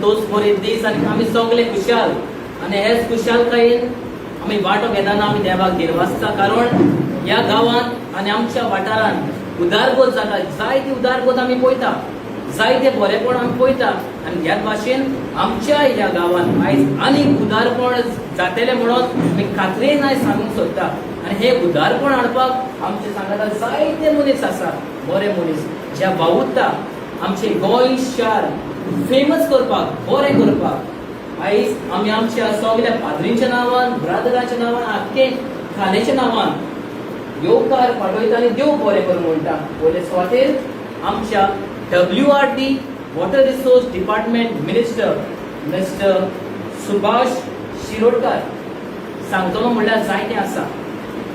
Santosh in दीस आनी आमी सगळे खुशाल. आनी हेच खुशालकायेन आमी वांटो घेताना आमी देवाक दिनवासता कारण ह्या गांवांत आनी आमच्या वाठारांत उदारगोत जाता. जायती उदारगोत आमी पळयता. जायते बरेपण आमी पळयता. आनी ह्याच भाशेन आमच्या ह्या गांवांत आयज आनीक उदारपण जातलें म्हणून आमी खात्रेन आयज सांगूंक सोदता. आनी हे उदारपण हाडपाक आमचे सांगाता जायते मनीस आसा बरे मनीस. ज्या भावुत्ता आमचे गोंय शार फेमस करपाक बरें करपाक. आयज आमी आमच्या सगळ्या पाद्रींच्या नांवान ब्रादराच्या नांवान आख्खे खाण्याच्या नांवान. येवकार पाठयता आनी देव बरें कर म्हणटा. पयले सुवातेर आमच्या W R D water resource department minister mister Subhash Shirodkar. सांगतलो म्हणल्यार जायते आसा.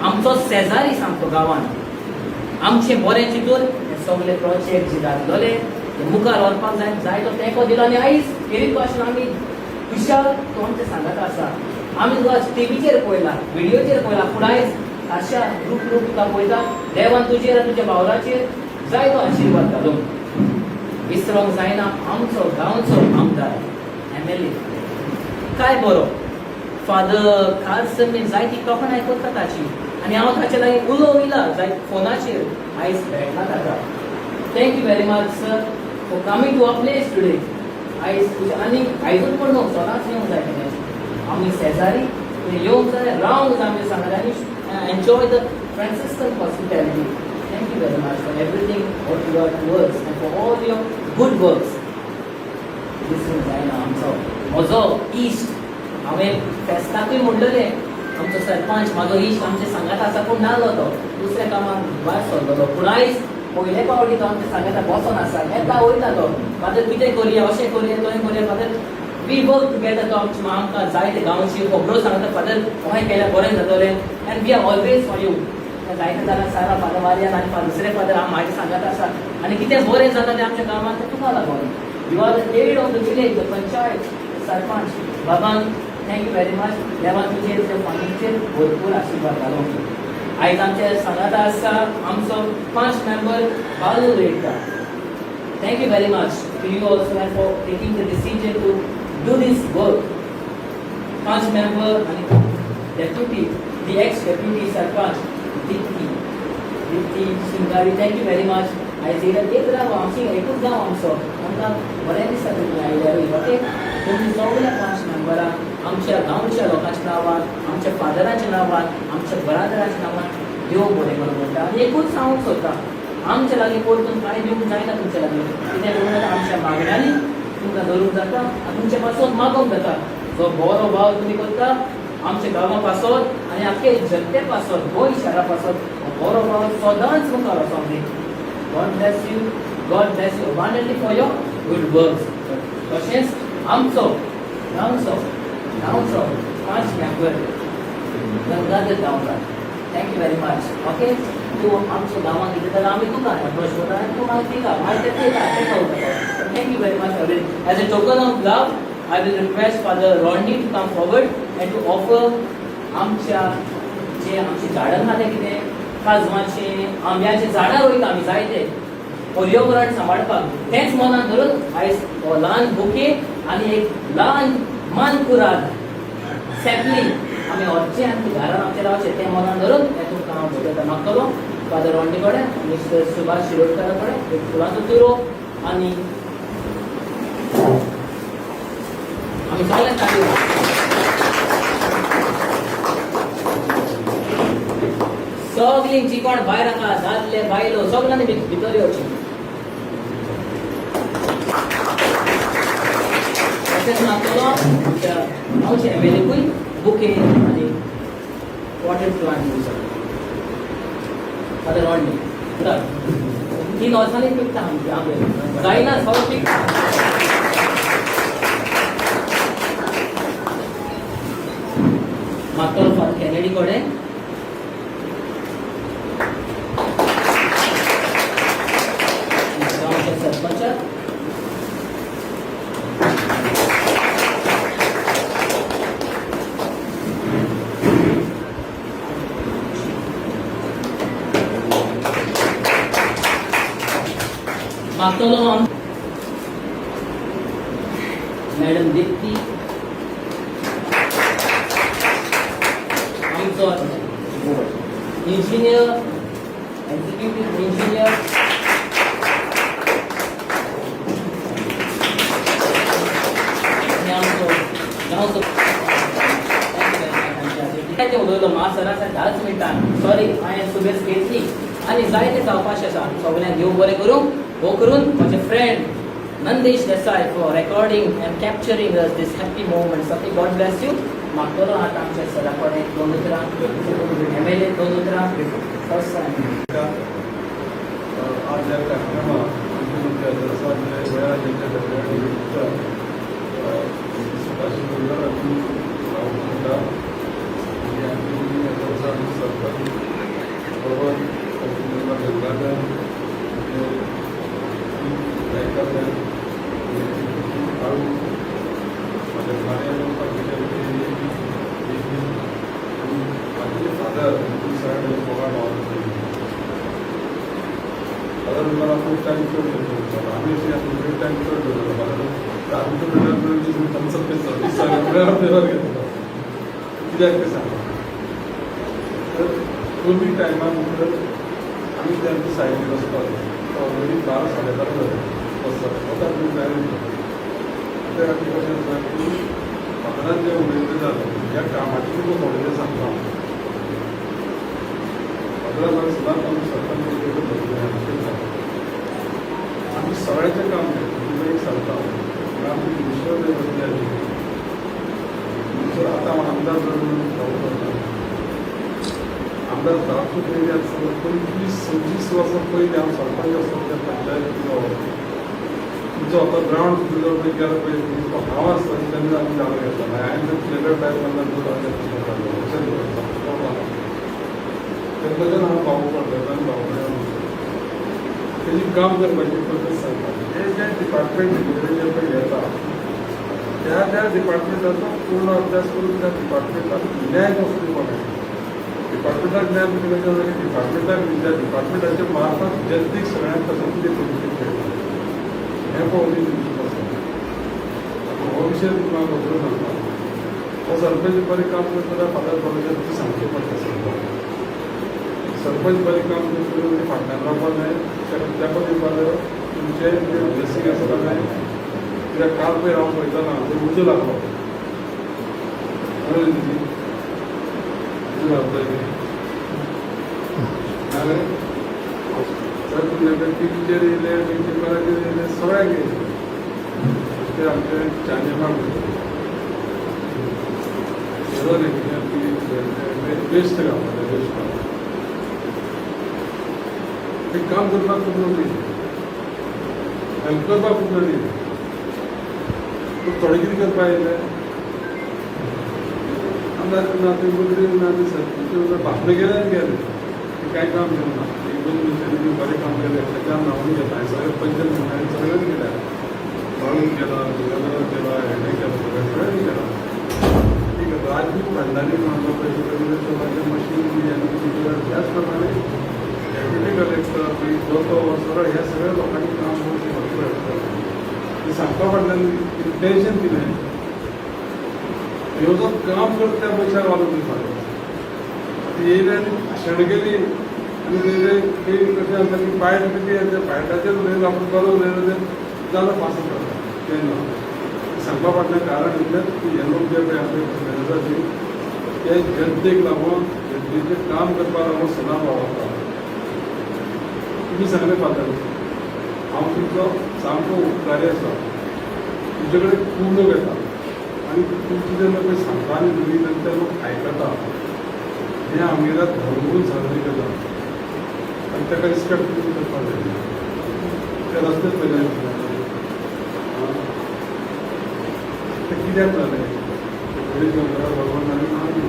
आमचो शेजारी सांगतो गांवांत आमचें बरें चिंतून हे सगळे प्रोजेक्ट जे मुखार व्हरपाक जाय जाय तो तेंको दिलो आनी आयज खेरीत भाशेन आमी खुशाल तो सांगात आसा आमी तुका टीव्हीचेर पळयला व्हिडिओचेर पळयला पूण आयज अशा रूप रूप तुका पळयता देवान तुजेर आनी तुज्या बावलाचेर जाय तो आशिर्वाद घालूंक विसरोंक जायना आमचो गांवचो आमदार एम एल ए काय बरो फादर खास बीन जायती कोंकण आयकता ताची आनी हांव ताचे लागीं उलोवयला जाय फोनाचेर आयज भेटला ताका thank you very very much sir for coming to a place today आयज तुजें आनी आयजूच पूण न्हू सदांच येवंक जाय कितें आमी शेजारी तुवें येवंक जाय रावंक जाय आमच्या सांगात आनी enjoy the Franciscan hospitality thank you very much for everything what you are works and for all your good works विसरूंक जायना आमचो म्हजो इश्ट हांवें फेस्ताकूय म्हणलेलें आमचो सरपंच म्हाजो इश्ट आमचे सांगात आसा पूण नालो तो दुसऱ्या कामाक भायर सरलेलो पूण आयज पयले पावटी तो आमच्या सांगाता बसोन आसा येता वयता तो. फादर कितें करया अशें करया तोय करया फादर वी वर्क टुगेदर तो आमचे आमकां जायते गांवची खबरो सांगता फादर अहें केल्यार बरें जातलें and we are always for you जायते जाणां सारा फादर वाऱ्यान आनी फादर दुसरे फादर हांव म्हाजे सांगात आसा आनी कितें बरें जाता तें आमच्या गांवांत तें तुका लागोन you are the head of the village the panchayat sarpanch बाबान थँक्यू व्हेरी मच देवान तुजेर त्या फामिलीचेर भरपूर आशिर्वाद घालूं आयज आमचे सांगात आसा आमचो पांच member Bal Redkar thank you very much to you also for taking the decision to do this work पांच मेंबर आनी deputy the ex deputy sarpanch Dipti Dipti Shingari thank you very much आयज येयल्यार एक राव आमची एकूच गांव आमचो. आमकां बरें दिसता तुमी आयल्यार ओके तुमी सगळ्या पांच मेंबरांक आमच्या गांवच्या लोकांच्या नांवान आमच्या फादराच्या नांवान आमच्या बरादराच्या नांवान देव बरें करून म्हणटा आनी एकूच सांगूंक सोदता आमच्या लागीं परतून कांय दिवंक जायना तुमच्या लागीं? कितें करूं आमच्या मागण्यांनी तुमकां धरूंक जाता आनी तुमचे पासून मागोवंक जाता. जो बरो भाव तुमी करता आमच्या गांवा पासत आनी आख्खे जगते पासत गोंय शारा पासत हो बरो भाव सदांच मुखार वचोंक दी God bless you God bless you abundantly for your good works तशेंच आमचो गांवचो गांवचो पांच member Gangadhar Gaonkar thank you very much okay तूं आमच्या गांवांत कितें जाल्यार आमी तुका अप्रोच करता आनी तूं मागीर तिका मागीर तें तिका तें thank you very much everyone as a token of love I will request Father Rodney to come forward and to offer आमच्या जे आमची झाडां आहा ते कितें काजवाचे आंब्याचे झाडां रोयता आमी जायते पर्यावरण सांबाळपाक तेंच मनान धरून आयज हो ल्हान बुके आनी एक ल्हान मानकुराद सॅपलिंग आमी व्हरचे आनी घरान आमचे रावचे तें मनान धरून हें तुमकां हांव भोगयता मागतलो फादर रोंडे कडेन मिस्टर सुभाष शिरोडकरा कडेन एक फुलांचो तुरो आनी आमी सगळ्यांक ताळयो सगळीं जी कोण भायर आसा दादले बायलो सगळ्यांनी भित- भितर येवचें तशेंच मागतलो आमच्या गांवचे एम एल एकूय बुके आनी वॉटर प्लांट दिवचो फादर वाडणी तीन वर्सांनी पिकता आमची आंबे जायना सौ पिकता मागतलो फादर कॅनेडी कडेन गांवच्या सरपंचाक मागतलो आम मॅडम दीप्ती आमचो इंजिनियर एक्झिक्युटिव्ह इंजिनियर आणि आमचो गांवचो धाच मिनटान सॉरी हांवें सुबेज घेतली आनी जायते जावपाचें आसा सगळ्यांक देव बरें करूं हो करून म्हजे friend Mandish Desai for recording and capturing us this happy moment. So God bless you. మాకు ఆటం చేస్తారు అక్కడే పొందుతురా ఎమ్మెల్యే పొందుతురా ఫస్ట్ కార్యక్రమ ముఖ్యమంత్రి मला खूप टाईम करून घेतलो आम्ही खूप टाइम चड घेतलो मला आमच्या तुम्ही थम्सअप पे सर्विस वेळा फ्लेवर कित्याक ते सांगा तर कमी टायमान भितर आमी त्यांची सायडीन वचपाक ऑलरेडी बारा साडे बारा जाले वचपाक वता तुमी तयारी त्या खातीर कशें आसा की फादरान जें उलयल्लें जालें ह्या कामाची तुका थोडें सांगता म्हाका सदांच आमी सरकार आम्ही सगळ्याचे काम करतो. तुला एक सांगता. आम्ही दुसरं जे म्हणजे दुसरं आता आमदार जर म्हणून काम आमदार जावचो पहिले आसता पंचवीस सव्वीस वर्सां पहिले हांव सरपंच आसतना त्या पंचायतीचो तुमचो आता ग्रावंड तुजो पळय गेलो पळय तुमचो हांव आसता तेन्ना आमी जागो घेतला हांवें जर फ्लेवर टायप तेन्ना हांव भाऊ पडलो आनी भाऊ त्यांनी काम करपाची पद्दत सांगतात जे जे डिपार्टमेंट जे पळय येता त्या त्या डिपार्टमेंटाचो पूर्ण अभ्यास करून त्या डिपार्टमेंटला न्याय कसो दिवपाक डिपार्टमेंटाक न्याय मिळण्याच्या जागी जाता डिपार्टमेंटाक त्या डिपार्टमेंटाच्या मार्फत जनतेक सगळ्यांक कशें कितें बेनिफीट मेळटा हें पळोवन तुमची हो विशय म्हाका खबर सांगता. हो सरपंच बरें काम करता जाल्यार फादर कॉलेजात ती सांगचें पडटा सरकार सरपंच बरें काम करता जाल्यार आहे रावपाक जाय तेका दिवपाक जाय तुमचे जे ब्लेसींग जाय कित्याक काल पळय हांव पळयताना ते उजो लागलो. बरोबर न्ही? तुमचे टिवीचेर येयले न्यूजपेपराचेर येयले येयले ते आमचे चान्यमान बेस्ट घालता बेस्ट ते काम करपाक पूर्ण न्ही. हेल्प पूर्ण खूब तो पूण थोडे पाहिजे आमदार नाते मंत्री नाते सरपंच बापले गेले गेले. ते कांय काम करणार एक दोन मनशांनी बरे काम केले. त्याच्या नावाने घेत आहे. सगळे पंचायत हांवें सगळ्यांनी केल्या म्हणून केला गव्हर्नर केला हेणे केला सगळ्या सगळ्यांनी केला. ठीक आहे राजदूत भांडारी म्हणतो पैसे मशीन त्याच प्रमाणे कलेक्टर दोतो सरळ ह्या सगळ्या लोकांनी काम करून भरपूर आसता सांगपा फाटल्यान टेन्शन कितें ह्यो जो काम करता त्या मनशाक घालून दिवपाक ती येयल्यान भाशण केली आनी तेजे ते कशें आसता की पायट कितें पायटाचेर उलयलो आपूण बरो उलयलो तें जाल्यार पास करता तेन्ना सांगपा फाटल्यान कारण इतलेंच की हे लोक जे पळय आपले मेनेजाची ते जनतेक लागून जनतेचें काम करपाक लागून सदांच वावरता तुमी सांगले फादर हांव तुमचो सामको उपकारी आसा तुजे कडेन खूब लोक येता आनी तुमचे तुजे लोक सांगता आनी उलयता ते लोक आयकता हें आमगेल्या धर्मून साजरी करता आनी ताका रिस्पेक्ट करून करपाक जाय ते रस्ते पयले ते कित्याक जालें थोडी भगवान आनी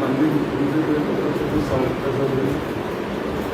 मान्य मुख्यमंत्री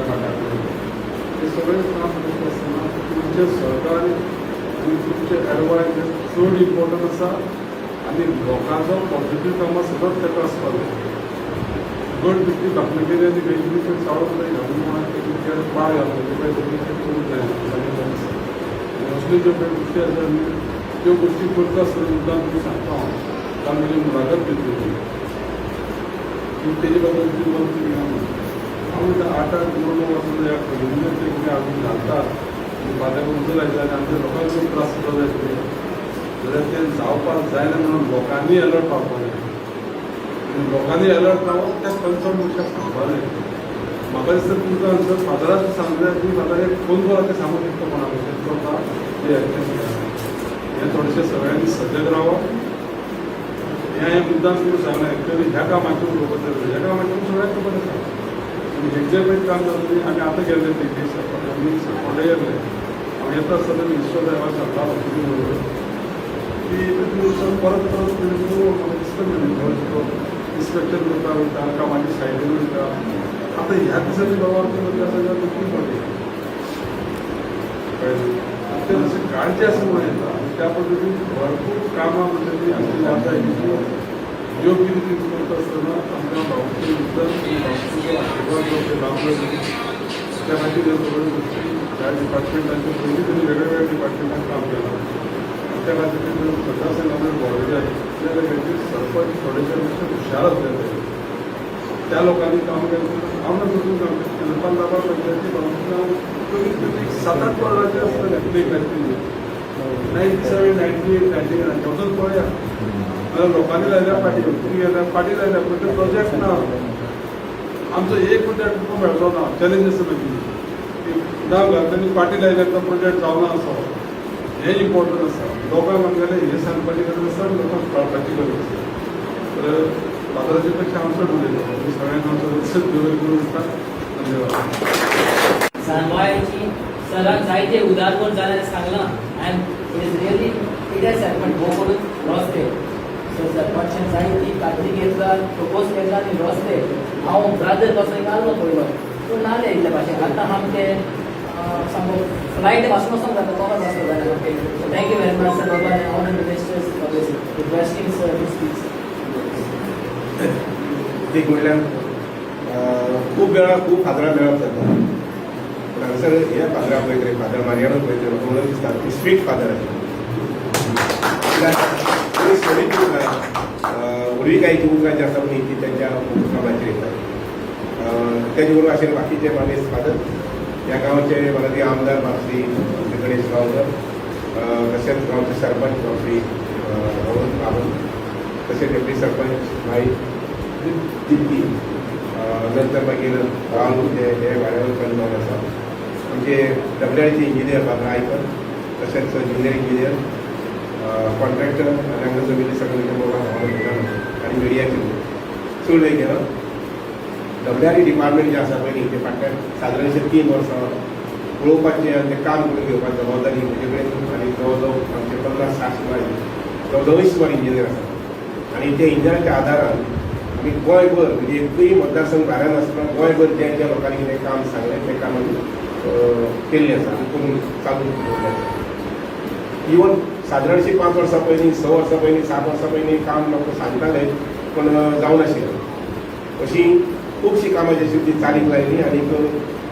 हे सगळें काम इम्पॉर्टंट आसा आनी लोकांचो पॉझिटीव कामां सतत तेका आसपाक जाय गट भितरी बातमीगिरी आनी वेगवेगळी गोश्टी आसा त्यो गोश्टी करता आसतना मुद्दाम तुमी सांगता हांव मुलाखत घेतली तेजे तुमी मत हांव म्हणटा आठ आठ णव णव वर्सां ह्या खरेदीन ते कितें घालतात फाल्यां लायता आनी आमच्या लोकांक त्रास जाता जाय पळय जाल्यार तें जावपाक जायना म्हणून लोकांनी अलर्ट पावपाक जाय आनी लोकांनी अलर्ट रावप त्या कन्सर्न मनशाक सांगपाक जाय म्हाका दिसता तुमकां जर फादराक सांगलें की तुमी फादर एक फोन करून ते सांगूंक शकता कोणाक अशें करता ते हें थोडेशें सगळ्यांनी सजग रावप हें हांवें मुद्दाम करून सांगलें एक्चुअली ह्या कामाचेर खबर ह्या कामाचेर सगळ्यांक खबर आसा आनी एक्झॅक्ट काम जाता आमी आता गेले ते केस आमी फोंडे गेल्ले हांव येता आसतना मिनिस्टर साहेबाक सांगतालो तुमी बरोबर. की परत परत तुमी म्हाका दिसता न्ही. इन्स्पेक्शन करता वयता ह्या दिसांनी बाबा आमच्या आसा जाल्यार नक्की पडले ते काळजी असं म्हणता त्या पद्धतीने भरपूर कामामध्ये आमची जाता येईल कितें कितें करता आसतना आमकां भावकी उतर भावकीचो आशिर्वाद जो ते लाभलो त्या खातीर ह्यो सगळ्यो गोश्टी ह्या डिपार्टमेंटाचे पयलीं तरी वेगळ्या डिपार्टमेंटान काम केलां त्या खातीर जर सदां संघ आमी भोंवले जाय जाल्यार हेचे सरपंच थोडेशे मातशे हुशार आसले जाय त्या लोकांनी काम केलं हांव ना सोडून काम केलं पंजाबा पंचायती भावकीन कमीत कमी सात आठ वर्सांचे आसतले play ninety seven ninety eight ninety nine वचून पळया लोकांनी लायल्या फाटी तुमी गेल्या फाटी लायल्या पण ते प्रोजेक्ट ना. आमचो एक प्रोजेक्ट तुका मेळचो ना चॅलेंज आसा मागीर नांव घालतना फाटी लायल्या तो प्रोजेक्ट जावना असो हे इम्पॉर्टंट आसा लोकांक आमगेलें हे सांगपाची गरज आसा आनी लोकांक कळपाची गरज आसा तर फादराचे पेक्षा हांव चड उलयता तुमी सगळ्यांक हांव सगळें देव करून आसता धन्यवाद. सांगवायची सराक जायते उदारपण जाल्यार सांगलां? अँड इट इज रियली कितें पण हो करून रस्ते. सरपंचान जायती कातरी घेतला प्रपोज केला आनी रस्ते हांव ब्रादर कसो घालो पयलो पूण नाले इतले भाशेन आतां आमचे सामको फ्लायटपासून वचोंक जाता कोण वाचो जाल्यार okay thank you very much sir बाबा all ministers for this requesting sir to speak एक म्हणल्यार अं, खूब वेळा खूब फादरां मेळप जाता पूण हांगसर हे फादरा पळयत रे फादर मारियानो पळयत रे म्हाका म्हणून दिसता की स्ट्रीट फादर सोडीत पूर्वी काही उरगां जास्त आसा इथे त्यांच्या कामाचेर येतात त्याच्याबरोबर असे बरोबर बाकीचे माझे फादर या गावाचे मला ते आमदार बाबश्री गणेश गावकर तसेच गावचे सरपंच बाबश्री अरुण रावण तसेच डेप्टी सरपंच भाई दिल्ली नंतर मागीर राहुल जे हे वाड्यावर कलमान आसा आमचे डब्ल्यूआयचे इंजिनियर बाबा आयकर तसेच ज्युनियर इंजिनियर कॉन्ट्रॅक्टर आनी हांगा जमिनी सगळे बाबा आनी मिडियाचे चड वेळ गेलो डब्ल्यूआरई डिपार्टमेंट जे आसा पळय न्ही ते फाटल्यान सादारणशे तीन वर्सां पळोवपाचें आनी तें काम करून घेवपाची जबाबदारी म्हजे कडेन आनी जवळ जवळ आमचे पन्नास साठ सुमार जवळ जवळ सुमार इंजिनियर आसा आनी त्या इंजिनियराच्या आदारान आमी गोंयभर म्हणजे एकूय मतदारसंघ भायर आसतना गोंयभर ज्या ज्या लोकांनी कितें काम सांगलें तें काम आमी केल्लें आसा आनी करून चालू दवरलें आसा इवन सादारणशी पांच वर्सां पयलीं स वर्सां पयलीं सात वर्सां पयलीं काम लोक सांगताले जावं नाशिल्लें अशीं खुबशीं कामां जी ती चालीक लायलीं आनीक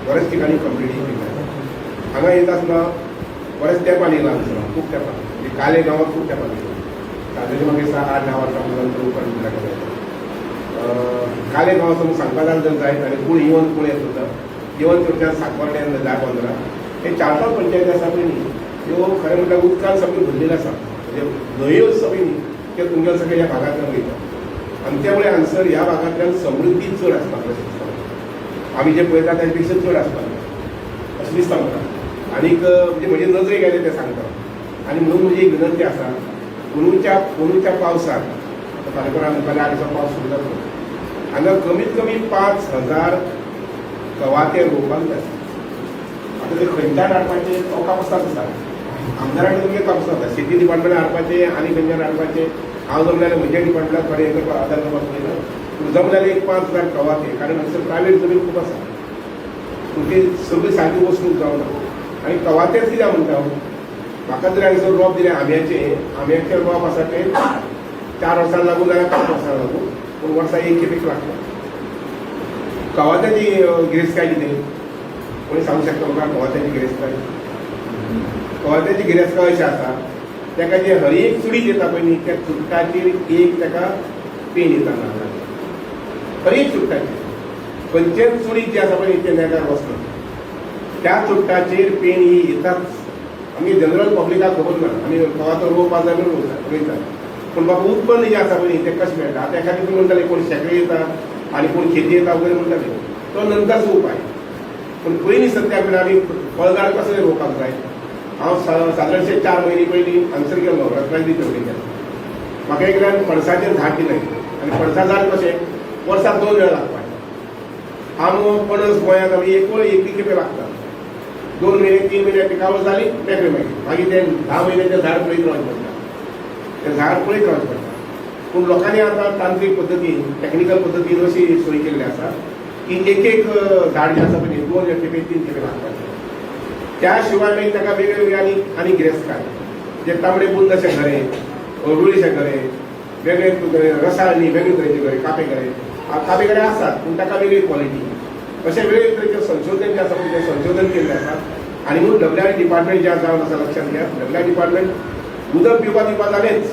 बऱ्याच ठिकाणी कंप्लीट केली. हांगा येता आसतना बरेच तेंपान येयला आमचो खूब तेंपान म्हणजे काले गांवांत खूब तेंपान येयला साधारण मागीर आठ धा वर्सां नंतर उपरांत लागले काले गांवाचो म्हाका सांगपाक जर जायत आनी कोण इवन कोण येत सुद्दां इवन थंयच्यान साकवाड्यान धा पंदरा हे चार पांच पंचायती आसा पळय न्ही ह्यो खरें म्हणल्यार उदकान सगळ्यो भरलेल्यो आसा म्हणजे न्हंयो सगळी ते तुमच्या सगळ्या ह्या भागांतल्यान वयता आनी त्यामुळे हांगसर ह्या भागांतल्यान समृद्धी चड आसपाक जाय दिसता आमी जे पळयता म्हणजे म्हणजे त्या पेक्षा चड आसपाक जाय अशें दिसता म्हाका आनीक म्हणजे म्हजे नजरेक आयलें तें सांगता आनी म्हणून म्हजी एक विनंती आसा अंदूच्या अंदूच्या पावसान आतां फाल्यां परत आठ दिसा पावस सुरू जातलो हांगा कमीत कमी पांच हजार कवाते रोवपाक जाय आतां ते खंयच्याय नाटकाचे अवकाश आसा आमदारांनी तुमगे काम सांगता सिटी डिपार्टमेंट हाडपाचे आनी खंयच्यान हाडपाचे हांव जमल्यार म्हज्या डिपार्टमेंटाक थोडे आदार करपाक पळयना पूण जमल्यार एक पांच हजार कवाते कारण हांगसर प्रायवेट जमीन खूब आसा तुमची सगळी सारकी वस्तू जावना आनी कवातेच कित्याक म्हणटा म्हाका जर हांगसर रोप दिलें आंब्याचे आंब्याचे रोप आसा ते चार वर्सां लागून जाल्यार पांच वर्सां लागून पूण वर्सा एक खेपेक लागता कवात्याची गिरेस्तकाय कितें कोणी सांगू शकता म्हाका कवात्याची गिरेस्तकाय कॉलेजाची गिरेस्तकाय अशी आसा तेका जे हर एक चुडी येता पळय न्ही त्या चुडटाचेर एक तेका पेन येता नाल्लाचें हर एक चुडटाचेर खंयचेच चुडी जी आसा पळय ते नेगार वचना त्या चुडटाचेर पेन ही येताच. आमी जनरल पब्लिकाक खबर ना. आमी तो रोप बाजार रोयता पूण बाबा उत्पन्न जे आसा पळय न्ही तें कशें मेळटा? आतां एखादी तुमी म्हणटाले कोण शेकळे येता आनी कोण शेती येता वगैरे म्हणटाले तो नंतरचो उपाय पूण पयलीं सद्या कडेन आमी फळझाड कसलें रोवपाक जाय? हांव सा- सादारणशे चार म्हयने पयलीं हांगसर गेल्लो रत्नागिरी चौकीच्यान म्हाका एकल्यान पणसाचें झाड दिलें. आनी पणसा झाड कशें? वर्साक दोन वेळा लागपाचें आंबो पणस गोंयांत आमी एक एक खेपे लागता. दोन म्हयने तीन म्हयने पिकावळ जाली पेपे मागीर. मागीर ते धा म्हयन्याचें झाड पळयत रावचें पडटा. तें झाड पळयत रावचें पडटा. पूण लोकांनी आतां तांत्रीक पद्दतीन टॅक्निकल पद्दतीन अशी सोय केल्ली आसा की एक एक झाड जें आसा पळय दोन खेपे तीन खेपे लागपाचें त्या शिवाय मागीर ताका वेगवेगळे आनी आनी जे तांबडे बुंद अशें घरे अळडुळीशे घरे वेगळे तुगे रसाळणी वेगळे तरेचे घरे कापे घरे कापे घरे आसात पूण ताका वेगळी क्वॉलिटी अशें वेगळे तरेचे संशोधन जे आसा पळय तें संशोधन केल्लें आसा आनी म्हणून डब्ल्यू डिपार्टमेंट जे जावन आसा लक्षात घ्या. डब्ल्यू डिपार्टमेंट उदक पिवपा दिवपा जालेंच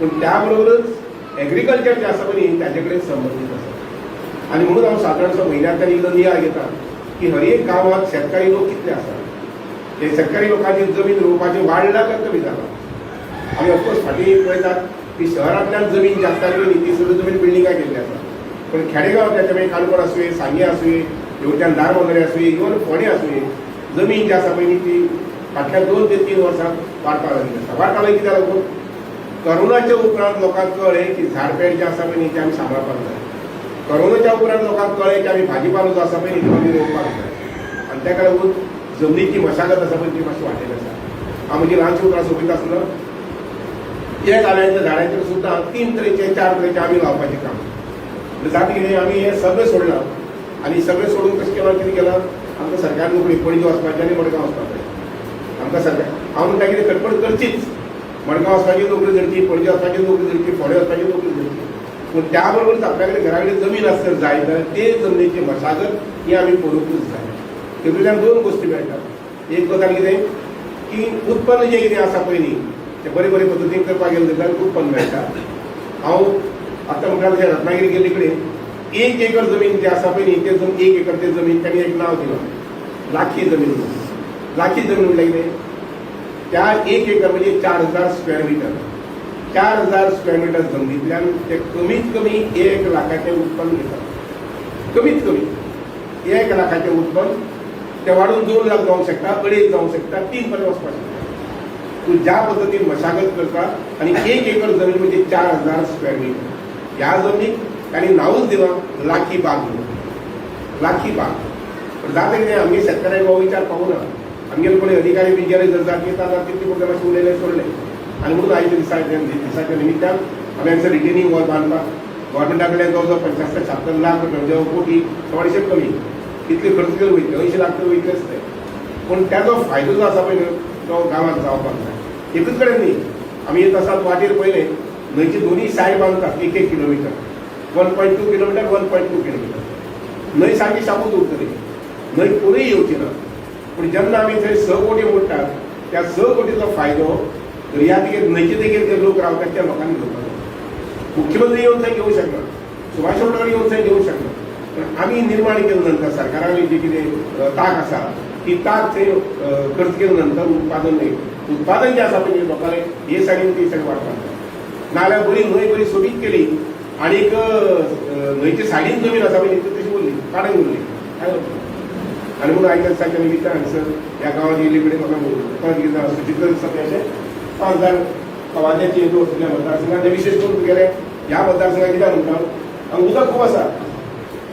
पूण त्या बरोबरच एग्रीकल्चर जे आसा पळय न्ही ताजे कडेन संबंदीत आसा आनी म्हणून हांव सादारणसो म्हयन्यांतल्यान एकदां नियाळ घेता की हर एक गांवांत शेतकारी लोक कितले आसा ते सरकारी लोकांची जमीन रोवपाची वाडला तर कमी जाला आमी ऑफकोर्स फाटीं पळयतात की शहरांतल्यान जमीन जास्त आसता ती सगळी जमीन बिल्डिंगा केल्ली आसा पण खेडेगांव त्याच्या मागीर काणकोण आसूं सांगे आसूं हेवटेन दारबांदोडे आसूं इवन फोंडे आसूं जमीन जी आसा पळय ती फाटल्या दोन ते तीन वर्सां वाडपाक लागली. आसा वाडपाक लागली कित्याक लागून करोनाच्या उपरांत लोकांक कळ्ळें की झाडपेड जे आसा पळय न्ही ते आमी सांबाळपाक जाय करोनाच्या उपरांत लोकांक कळ्ळें की आमी भाजीपालो जो आसा पळय न्ही तो आमी रोवपाक जाय आनी ताका लागून जमनीची मशागत आसा पळय ती मातशी वाटेल आसा हांव म्हजी ल्हानशी उतरां सोबत आसतना एक आंब्याच्या झाडांचेर सुद्दां तीन तरेचे चार तरेचे आमी लावपाचें काम. म्हणजे जाता कितें आमी हें सगळें सोडलां. आनी सगळें सोडून कशें केलां कितें केलां? आमकां सरकार नोकरी पणजे वचपाचें आनी मडगांव वचपाचें आमकां सरकार. हांव म्हणटा कितें खटपट करचीच. मडगांव वचपाची नोकरी धरची पणजे वचपाची नोकरी धरची फोंडे वचपाची नोकरी धरची पूण त्या बरोबरच आपल्या कडेन घरा कडेन जमीन आसत जाय जाल्यार ते जमनीची मशागत ही आमी करूंकूच जाय. तेतूंतल्यान दोन गोश्टी मेळटात एक गजाल कितें की उत्पन्न जें कितें आसा पयलीं तें बरे बरे पद्दतीन करपाक गेलें जाल्यार उत्पन्न मेळटा हांव आतां म्हणटा तशें रत्नागिरी गेल्ले कडेन एक एकर जमीन जी आसा पयली तें ते जमीन एक एकर ते जमीन तांणी एक नांव दिलां. लाखी जमीन लाखी जमीन म्हणल्यार कितें त्या एक एकर म्हणजे चार हजार स्क्वेअर मिटर चार हजार स्क्वेअर मिटर जमनींतल्यान ते कमीत कमी एक लाखाचें उत्पन्न घेतात. कमीत कमी एक लाखाचें उत्पन्न ते वाडून दोन लाख जावंक शकता अडेज जावंक शकता तीन पर्यंत वचपाक शकता तूं ज्या पद्दतीन मशागत करता आनी एक एकर जमीन म्हणजे चार हजार स्क्वेअर मीटर ह्या जमनीक तांणी नांवूच दिलां लाखी बाग म्हणून. लाखी बाग. पण जाता कितें आमगे शेतकऱ्यांक हो विचार पावना आमगेले कोणी अधिकारी बिचारी जर जात येता जाल्यार तितले पुरते मातशें उलयलें सोडलें आनी म्हणून आयच्या दिसाच्या दिसाच्या निमित्तान आमी हांगसर रिटेनिंग वॉल बांदपाक गव्हर्मेंटा कडल्यान जवळ जवळ पंच्यात्तर शात्तर लाख कोटी थोडेशे कमी. इतले खर्च केले वयतले अंयशीं लाख तर वयतलेच ते. पूण त्याचो फायदो जो आसा पळय तो गांवांत जावपाक जाय एकूच कडेन न्ही. आमी येत आसात वाटेर पयलें न्हंयची म्हणजे दोनूय सायड बांदतात एक एक kilometre. One point two kilometre one point two kilometre. न्हंय सारकी शाबूत उरतली न्हंय कोणूय येवची ना पूण जेन्ना आमी थंय स कोटी मोडटात त्या स कोटीचो फायदो दर्या देगेर न्हंयचे म्हणजे देगेर जे लोक रावतात त्या लोकांनी घेवपाक जाय मुख्यमंत्री येवन थंय घेवंक शकना सुभाष चंद्र येवन थंय घेवंक शकना आमी निर्माण केले नंतर सरकारान जी कितें ताक आसा ती ताक थंय खर्च केले नंतर उत्पादन उत्पादन जे आसा म्हणजे लोकांनी हे सायडीन ती सायड वाडपाक जाय नाल्यार बरी न्हंय बरी सोबीत केली. आनीक न्हंयचे सायडीन जमीन आसा म्हणजे तशी उरली काडून उरली काय आनी म्हणून आयच्या दिसाच्या निमित्तान हांगसर ह्या गांवांत येयल्ले कडेन म्हाका परत कितें सुचित करीत अशें पांच हजार कवाज्याची हेतू वचूंक मतदारसंघात विशेष करून तुगेले ह्या मतदारसंघात कित्याक म्हणटा हांगा उदक खूब आसा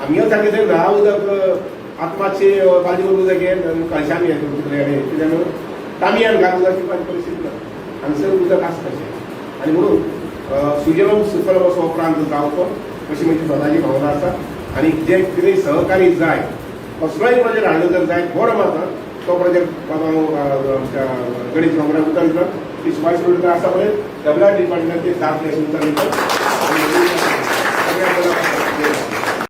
आमगे सारकें थंय न्हाळ उदक आतां मातशें बालदी करून उदक घे. कळशांनी हें करून तुगेले कित्याक तामियान घालून अशी माझी परिस्थिती ना हांगसर उदक आसता आनी म्हणून अं, सुजलम सुफलम असो प्रांत जावचो अशी म्हजी स्वताची भावना आसा आनी जे कितें सहकारी जाय कसलोय प्रोजेक्ट हाडलो जर जाय बरो म्हाका तो प्रोजेक्ट म्हाका आमच्या गणेश कामराक उतर दिता ती स्पायस रोड आसा पळय डब्ल्यू डिपार्टमेंटाचे दाखले उतर दिता